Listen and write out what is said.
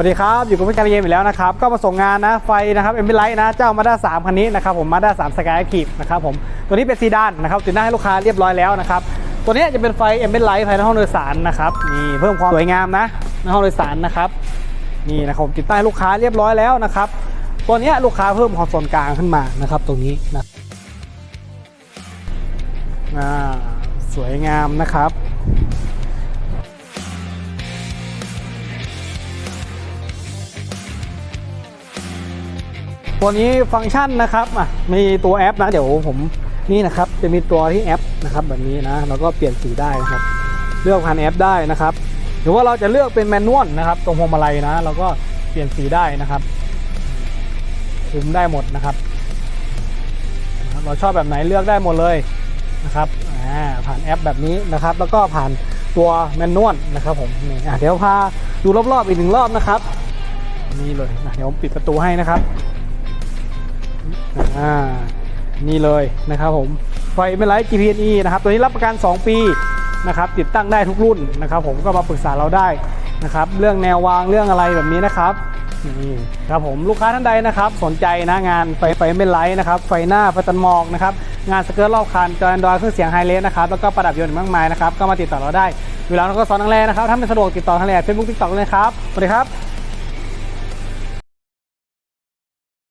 วัสดีครับ อยู่กับพี่การเยมอีกแล้วนะครับ ก็มาส่งงานนะไฟนะครับเอ็มบิไลท์นะ เจ้ามาด้าสามคันนี้นะครับผมมาด้าสามสกายคีบนะครับผมตัวนี้เป็นซีดานนะครับติดหน้าให้ลูกค้าเรียบร้อยแล้วนะครับตัวนี้จะเป็นไฟเอ็มบิไลท์ภายในห้องโดยสารนะครับนี่เพิ่มความสวยงามนะในห้องโดยสารนะครับนี่นะครับติดตั้งให้ลูกค้าเรียบร้อยแล้วนะครับตัวนี้ลูกค้าเพิ่มคอนโซลกลางขึ้นมานะครับ ตรงนี้นะสวยงามนะครับ ตัวนี้ฟังก์ชันนะครับอะมีตัวแอปนะเดี๋ยวผมนี่นะครับจะมีตัวที่แอปนะครับแบบนี้นะแล้วก็เปลี่ยนสีได้นะครับ เลือกผ่านแอปได้นะครับ หรือว่าเราจะเลือกเป็นแมนนวลนะครับ ตรงพวงมาลัยนะเราก็เปลี่ยนสีได้นะครับคุมได้หมดนะครับ เราชอบแบบไหนเลือกได้หมดเลยนะครับผ่านแอปแบบนี้นะครับ แล้วก็ผ่านตัวแมนนวลนะครับผมนี่เดี๋ยวพาดูรอบๆอีกหนึ่งรอบนะครับนี่เลยนะเดี๋ยวผมปิดประตูให้นะครับ อ่านี่เลยนะครับผมไฟไม่ไลท์ GPNE นะครับตัวนี้รับประกัน 2 ปีนะครับติดตั้งได้ทุกรุ่นนะครับ ผมก็มาปรึกษาเราได้นะครับเรื่องแนววางเรื่องอะไรแบบนี้นะครับนี่ครับผมลูกค้าท่านใดนะครับ สนใจนะงานไฟไฟไม่ไลท์นะครับไฟหน้าไฟตันหมอกนะครับงานสเกิร์ตรอบคันจอแอนดรอยเครื่องเสียงไฮเลสนะครับแล้วก็ประดับยนต์มากมายนะครับก็มาติดต่อเราได้เวลาเราก็สอนทางแรกนะครับถ้าไม่สะดวกติดต่อทางแรกเฟซบุ๊กทิกตอกเลยครับสวัสดีครับ